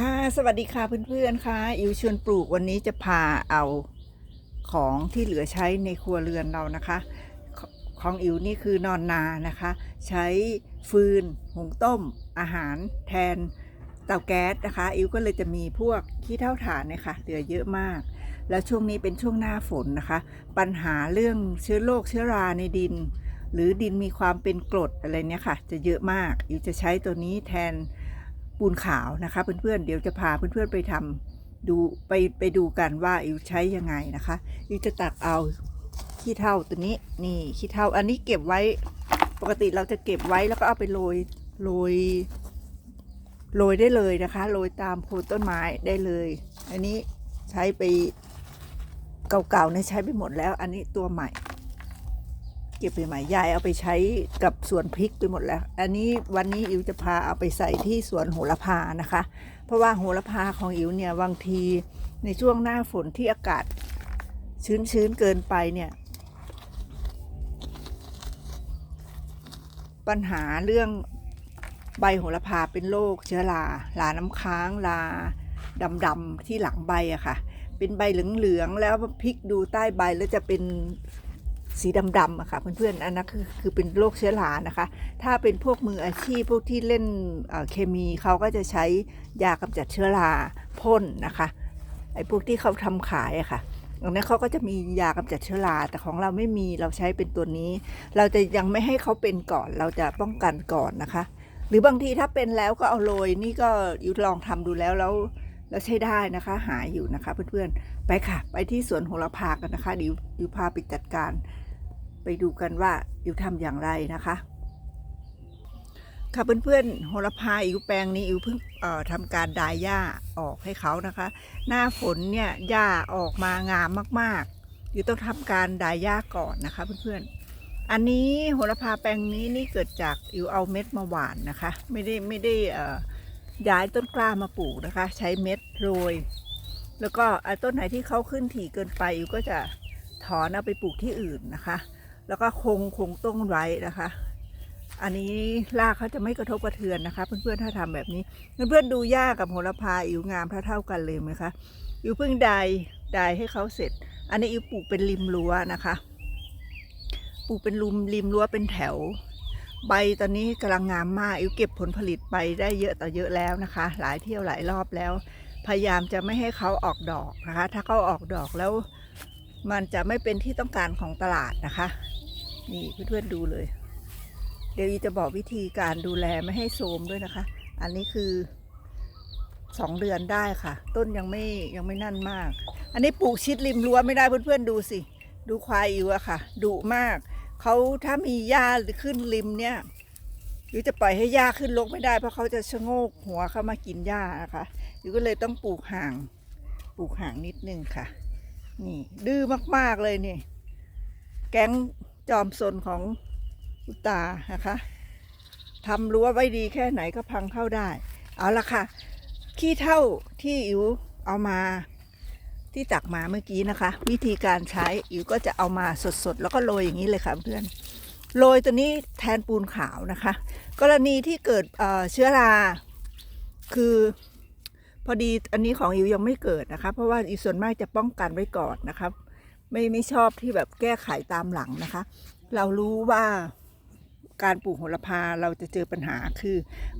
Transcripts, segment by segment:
ค่ะสวัสดีค่ะเพื่อนๆค่ะอิวชวนปลูกวันนี้จะพาเอาของที่เหลือใช้ในครัวเรือนเรานะคะ ของอิวนี่คือนอนนานะคะ ใช้ฟืนหุงต้ม อาหารแทนเตาแก๊สนะคะ อิวก็เลยจะมีพวกขี้เท่าถ่านเนี่ยค่ะเหลือเยอะมาก แล้วช่วงนี้เป็นช่วงหน้าฝนนะคะ ปัญหาเรื่องเชื้อโรคเชื้อราในดิน หรือดินมีความเป็นกรดอะไรเนี่ยค่ะ จะเยอะมากอิวจะใช้ตัวนี้แทน ปูนขาวนะคะ เพื่อนๆเดี๋ยวจะพาเพื่อนๆไปทำดูไปไปดูกันว่าอิวใช้ยังไงนะคะอิวจะตักเอาขี้เถ้าตัวนี้นี่ขี้เถ้าอันนี้เก็บไว้ปกติเราจะเก็บไว้แล้วก็เอาไปโรยโรยโรยได้เลยนะคะโรยตามโคนต้นไม้ได้เลย อันนี้ใช้ไปเก่าๆเนี่ยใช้ไปหมดแล้ว อันนี้ตัวใหม่ เก็บไปใหม่ยายเอาไปใช้กับสวนพริกไปหมดแล้ว อันนี้วันนี้อิวจะพาเอาไปใส่ที่สวนโหระพานะคะ เพราะว่าโหระพาของอิวเนี่ยบางทีในช่วงหน้าฝนที่อากาศชื้นๆเกินไปเนี่ย ปัญหาเรื่องใบโหระพาเป็นโรคเชื้อราลาน้ำค้างลาดำๆที่หลังใบอะค่ะ เป็นใบเหลืองๆแล้วพลิกดูใต้ใบแล้วจะเป็น สีดำๆอะค่ะเพื่อนๆอันนั้นคือคือเป็นโรคเชื้อรานะคะ ถ้าเป็นพวกมืออาชีพพวกที่เล่นเเคมีเขาก็จะใช้ยากำจัดเชื้อราพ่นนะคะไอ้พวกที่เขาทำขายอะค่ะอันนั้นเขาก็จะมียากำจัดเชื้อราแต่ของเราไม่มีเราใช้เป็นตัวนี้ เราจะยังไม่ให้เขาเป็นก่อนเราจะป้องกันก่อนนะคะ หรือบางทีถ้าเป็นแล้วก็เอาโรยนี่ก็ยุลองทำดูแล้วแล้วแล้วใช้ได้นะคะ หายอยู่นะคะเพื่อนๆไปค่ะ ไปที่สวนโหระพากันนะคะเดี๋ยวเดิวพาไปจัดการ ไปดูกันว่าอิวทำอย่างไรนะคะ ค่ะเพื่อนๆโหระพาอิวแปลงนี้อิวเพิ่งทำการดายหญ้าออกให้เขานะคะ หน้าฝนเนี่ยหญ้าออกมางามมากๆอิวต้องทำการดายหญ้าก่อนนะคะ เพื่อนๆ อันนี้โหระพาแปลงนี้นี่เกิดจากอิวเอาเม็ดมาหว่านนะคะ ไม่ได้ไม่ได้ย้ายต้นกล้ามาปลูกนะคะ ใช้เม็ดโรยแล้วก็ต้นไหนที่เขาขึ้นถี่เกินไปอิวก็จะถอนเอาไปปลูกที่อื่นนะคะ แล้วก็คงคงต้นไว้นะคะ อันนี้รากเขาจะไม่กระทบกระเทือนนะคะ เพื่อนๆถ้าทำแบบนี้ เพื่อนๆดูหญ้ากับโหระพาอิวงามเท่าๆกันเลยไหมคะอิวเพิ่งดายดให้เขาเสร็จ อันนี้อิวปลูกเป็นริมรั้วนะคะปลูกเป็นรุมริมรั้วเป็นแถว ใบตอนนี้กำลังงามมากอิวเก็บผลผลิตไปได้เยอะต่อเยอะแล้วนะคะ หลายเที่ยวหลายรอบแล้ว พยายามจะไม่ให้เขาออกดอกนะคะ ถ้าเขาออกดอกแล้ว มันจะไม่เป็นที่ต้องการของตลาดนะคะ นี่เพื่อนๆดูเลย เดี๋ยวอีจะบอกวิธีการดูแลไม่ให้โทรมด้วยนะคะ อันนี้คือสองเดือนได้ค่ะ ต้นยังไม่ยังไม่นั่นมาก อันนี้ปลูกชิดริมรั้วไม่ได้เพื่อนๆดูสิ ดูควายอยู่อะค่ะดุมากเขาถ้ามีหญ้าขึ้นริมเนี่ยหรือจะปล่อยให้หญ้าขึ้นลกไม่ได้เพราะเขาจะชะโงกหัวเข้ามากินหญ้านะคะอยู่ก็เลยต้องปลูกห่าง ปลูกห่างนิดนึงค่ะ นี่ ดื้อมาก ๆ เลยนี่ แก๊งจอมซนของอุตานะคะทำรั้วไว้ดีแค่ไหนก็พังเข้าได้ เอาละค่ะ ขี้เท่าที่อิ๋วเอามาที่ตักมาเมื่อกี้นะคะ วิธีการใช้อิ๋วก็จะเอามาสดๆ แล้วก็โรยอย่างนี้เลยค่ะเพื่อนโรยตัวนี้แทนปูนขาวนะคะ กรณีที่เกิดเชื้อราคือ พอดีอันนี้ของอิวยังไม่เกิดนะคะ เพราะว่าอีส่วนมากจะป้องกันไว้ก่อนนะครับ ไม่ไม่ชอบที่แบบแก้ไขตามหลังนะคะ เรารู้ว่าการปลูกโหระพาเราจะเจอปัญหาคือ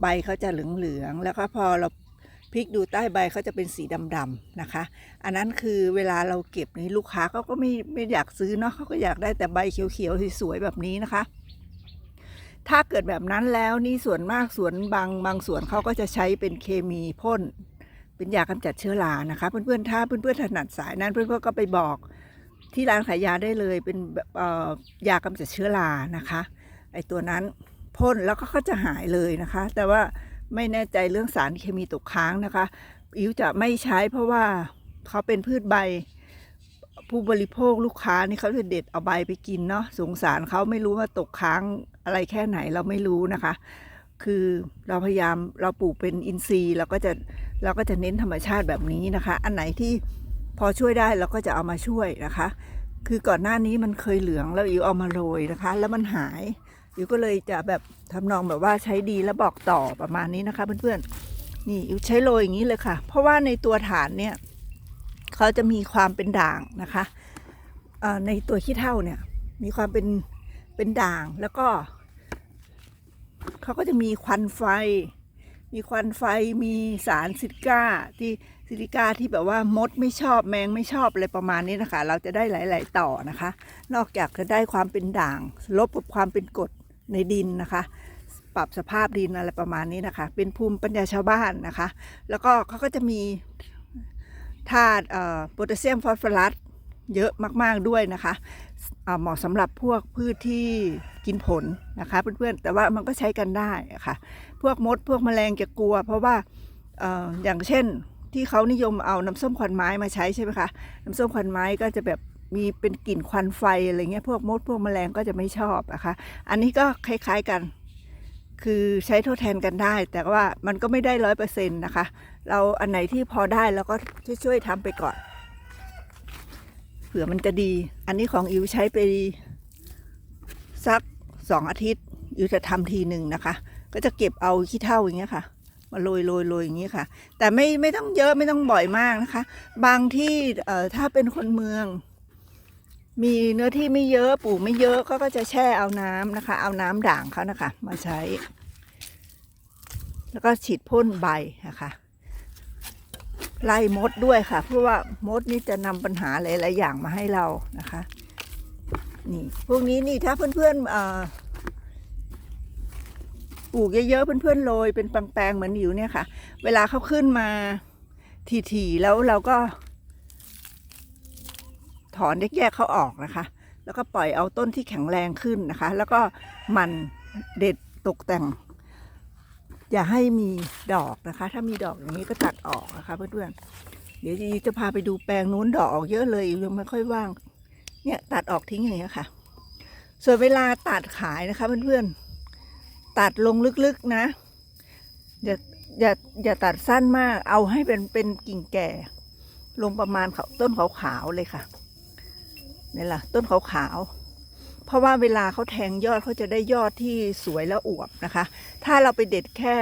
ใบเขาจะเหลืองๆแล้วก็พอเราพลิกดูใต้ใบเขาจะเป็นสีดำๆนะคะ อันนั้นคือเวลาเราเก็บนี่ลูกค้าเขาก็ไม่ไม่อยากซื้อเนาะเขาก็อยากได้แต่ใบเขียวๆสวยๆแบบนี้นะคะ ถ้าเกิดแบบนั้นแล้วนี่ส่วนมากสวนบางบางสวนเขาก็จะใช้เป็นเคมีพ่น เป็นยากำจัดเชื้อรานะคะ เพื่อนๆถ้าเพื่อนๆถนัดสายนั้นเพื่อนๆก็ไปบอกที่ร้านขายยาได้เลยเป็นแบบยากำจัดเชื้อรานะคะไอตัวนั้นพ่นแล้วก็จะหายเลยนะคะ แต่ว่าไม่แน่ใจเรื่องสารเคมีตกค้างนะคะ อิ๋วจะไม่ใช้เพราะว่าเขาเป็นพืชใบ ผู้บริโภคลูกค้านี่เขาจะเด็ดเอาใบไปกินเนาะสงสารเขาไม่รู้ว่าตกค้างอะไรแค่ไหนเราไม่รู้นะคะ คือเราพยายามเราปลูกเป็นอินทรีย์เราก็จะเราก็จะเน้นธรรมชาติแบบนี้นะคะ อันไหนที่พอช่วยได้เราก็จะเอามาช่วยนะคะ คือก่อนหน้านี้มันเคยเหลืองแล้วอิวเอามาโรยนะคะ แล้วมันหายอิวก็เลยจะแบบทำนองแบบว่าใช้ดีแล้วบอกต่อประมาณนี้นะคะ เพื่อนๆนี่อิวใช้โรยอย่างนี้เลยค่ะ เพราะว่าในตัวฐานเนี่ยเขาจะมีความเป็นด่างนะคะในตัวขี้เถ้าเนี่ยมีความเป็นเป็นด่างแล้วก็ เขาก็จะมีควันไฟ มีควันไฟมีสารซิลิก้าที่ซิลิก้าที่แบบว่ามดไม่ชอบแมงไม่ชอบอะไรประมาณนี้นะคะ เราจะได้หลาย ๆ ต่อนะคะ นอกจากจะได้ความเป็นด่าง ลบกับความเป็นกรดในดินนะคะ ปรับสภาพดินอะไรประมาณนี้นะคะ เป็นภูมิปัญญาชาวบ้านนะคะ แล้วก็เขาก็จะมีธาตุโพแทสเซียมฟอสฟอรัส เยอะมากๆด้วยนะคะเหมาะสำหรับพวกพืชที่กินผลนะคะเพื่อนๆแต่ว่ามันก็ใช้กันได้ะค่ะพวกมดพวกแมลงจะกลัว เพราะว่าอออย่างเช่นที่เขานิยมเอาน้ำส้มควันไม้มาใช้ใช่ไหมคะน้ำส้มควันไม้ก็จะแบบมีเป็นกลิ่นควันไฟอะไรเงี้ยพวกมดพวกแมลงก็จะไม่ชอบนะคะอันนี้ก็คล้ายๆกัน คือใช้ทดแทนกันได้ แต่ว่ามันก็ไม่ได้ร้อยเปอร์เซ็นต์นะคะ เราอันไหนที่พอได้เราก็ช่วยๆทำไปก่อน เผื่อมันจะดี อันนี้ของอิวใช้ไปสักสองอาทิตย์อิวจะทำทีหนึ่งนะคะ ก็จะเก็บเอาขี้เถ้าอย่างเงี้ยค่ะ มาโรยโรยโรยอย่างนี้ค่ะ แต่ไม่ไม่ต้องเยอะไม่ต้องบ่อยมากนะคะ บางที่เอ่อถ้าเป็นคนเมือง มีเนื้อที่ไม่เยอะปลูกไม่เยอะก็ก็จะแช่เอาน้ำนะคะ เอาน้ำด่างเขานะคะ มาใช้ แล้วก็ฉีดพ่นใบนะคะ ไล่มดด้วยค่ะ เพราะว่ามดนี่จะนำปัญหาหลายๆอย่างมาให้เรานะคะ นี่พวกนี้นี่ถ้าเพื่อนๆเปลูกเยอะๆเพื่อนๆโรยเป็นแปลงๆเหมือนอยู่เนี่ยค่ะ เวลาเขาขึ้นมาทีๆแล้วเราก็ ถอนแยกๆเขาออกนะคะ แล้วก็ปล่อยเอาต้นที่แข็งแรงขึ้นนะคะ แล้วก็มันเด็ดตกแต่ง อย่าให้มีดอกนะคะ ถ้ามีดอกอย่างนี้ก็ตัดออกนะคะเพื่อนๆเดี๋ยวจีจะพาไปดูแปลงนู้นดอกออกเยอะเลยยังไม่ค่อยว่าง เนี่ยตัดออกทิ้งอย่างเงี้ยค่ะ ส่วนเวลาตัดขายนะคะเพื่อนๆตัดลงลึกๆนะอย่าอย่าอย่าตัดสั้นมาก เอาให้เป็นเป็นกิ่งแก่ ลงประมาณเขาต้นขาวๆเลยค่ะนี่แหละต้นขาวๆ เพราะว่าเวลาเขาแทงยอดเขาจะได้ยอดที่สวยและอวบนะคะ ถ้าเราไปเด็ดแค่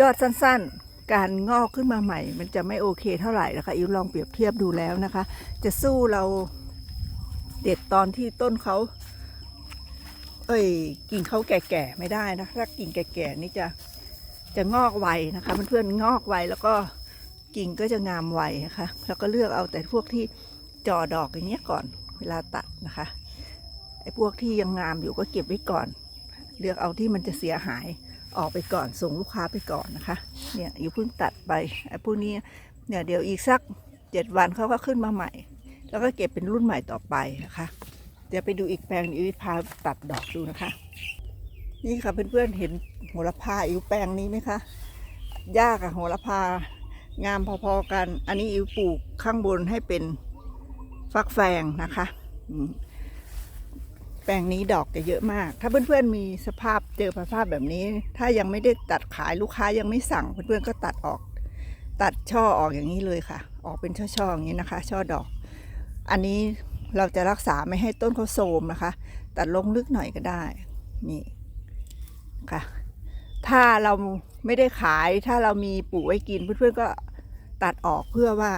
ยอดสั้นๆ การงอกขึ้นมาใหม่ มันจะไม่โอเคเท่าไหร่นะคะอิวลองเปรียบเทียบดูแล้วนะคะ จะสู้เราเด็ดตอนที่ต้นเขาเอ้ยกิ่งเขาแก่ๆไม่ได้นะถ้ากิ่งแก่ๆนี่จะจะงอกไวนะคะเพื่อนๆงอกไวแล้วก็กิ่งก็จะงามไวนะคะแล้วก็เลือกเอาแต่พวกที่จ่อดอกอย่างเงี้ยก่อนเวลาตัดนะคะ ไอ้พวกที่ยังงามอยู่ก็เก็บไว้ก่อน เลือกเอาที่มันจะเสียหายออกไปก่อนส่งลูกค้าไปก่อนนะคะ เนี่ยอยู่เพิ่งตัดไปไอ้พวกนี้เนี่ยเดี๋ยวอีกสักเจ็ดวันเขาก็ขึ้นมาใหม่ แล้วก็เก็บเป็นรุ่นใหม่ต่อไปนะคะเดี๋ยวไปดูอีกแปลงอีกพาตัดดอกดูนะคะ นี่ค่ะเพื่อนๆเห็นโหระพาอิวแปลงนี้ไหมคะยากอะโหระพางามพอๆกัน อันนี้อิวปลูกข้างบนให้เป็นฟักแฟงนะคะอืม แปลงนี้ดอกจะเยอะมาก ถ้าเพื่อนๆมีสภาพเจอสภาพแบบนี้ ถ้ายังไม่ได้ตัดขายลูกค้ายังไม่สั่งเพื่อนๆก็ตัดออก ตัดช่อออกอย่างนี้เลยค่ะ ออกเป็นช่อๆอย่างนี้นะคะ ช่อดอก อันนี้เราจะรักษาไม่ให้ต้นเขาโทรมนะคะ ตัดลงลึกหน่อยก็ได้ นี่ค่ะ ถ้าเราไม่ได้ขาย ถ้าเรามีปลูกไว้กินเพื่อนๆก็ตัดออกเพื่อว่า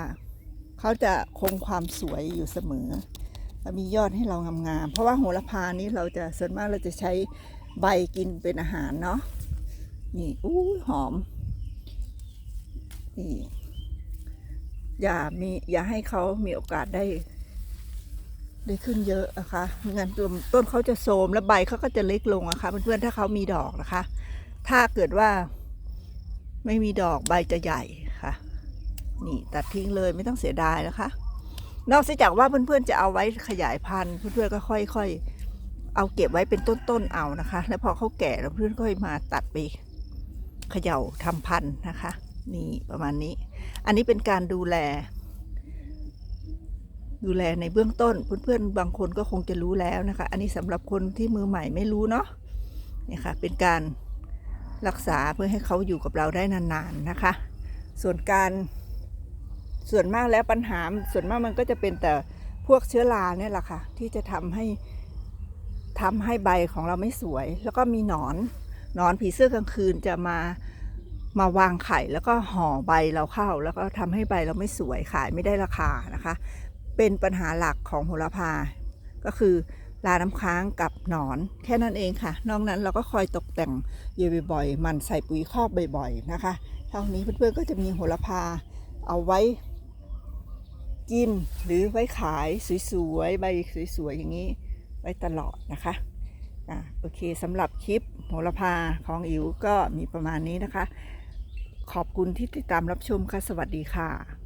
เขาจะคงความสวยอยู่เสมอ มียอดให้เรางามๆเพราะว่าโหระพานี้เราจะส่วนมากเราจะใช้ใบกินเป็นอาหารเนาะนี่อู้หอมนี่อย่ามีอย่าให้เขามีโอกาสได้ ได้ขึ้นเยอะนะคะไม่งั้นต้นต้นเขาจะโทรมแล้วใบเขาก็จะเล็กลงอะคะเพื่อนๆถ้าเขามีดอกนะคะ ถ้าเกิดว่าไม่มีดอกใบจะใหญ่ค่ะ นี่ตัดทิ้งเลยไม่ต้องเสียดายนะคะ นอกจากว่าเพื่อนๆจะเอาไว้ขยายพันธุ์เพื่อนๆก็ค่อยๆ เอาเก็บไว้เป็นต้นๆเอานะคะ แล้วพอเขาแก่แล้วเพื่อนก็มาตัดไปเขย่าทำพันธุ์นะคะ นี่ประมาณนี้ อันนี้เป็นการดูแล ดูแลในเบื้องต้นเพื่อนๆบางคนก็คงจะรู้แล้วนะคะ อันนี้สำหรับคนที่มือใหม่ไม่รู้เนาะนี่ค่ะ เป็นการรักษาเพื่อให้เขาอยู่กับเราได้นานๆนะคะ ส่วนการ ส่วนมากแล้วปัญหาส่วนมากมันก็จะเป็นแต่พวกเชื้อราเนี่ยแหละค่ะ ที่จะทำให้ทำให้ใบของเราไม่สวย แล้วก็มีหนอนหนอนผีเสื้อกลางคืนจะมามาวางไข่แล้วก็ห่อใบเราเข้า แล้วก็ทำให้ใบเราไม่สวยขายไม่ได้ราคานะคะ เป็นปัญหาหลักของโหระพา ก็คือลาน้ำค้างกับหนอนแค่นั้นเองค่ะ นอกนั้นเราก็คอยตกแต่งเยอะบ่อยๆมันใส่ปุ๋ยคอกบ่อยๆนะคะเท่านี้เพื่อนๆก็จะมีโหระพาเอาไว้ กินหรือไว้ขายสวยๆ ใบสวยๆ อย่างนี้ ไว้ตลอดนะคะอะโอเคสำหรับคลิปโหระพาของอิ๋วก็มีประมาณนี้นะคะ ขอบคุณที่ติดตามรับชมค่ะ สวัสดีค่ะ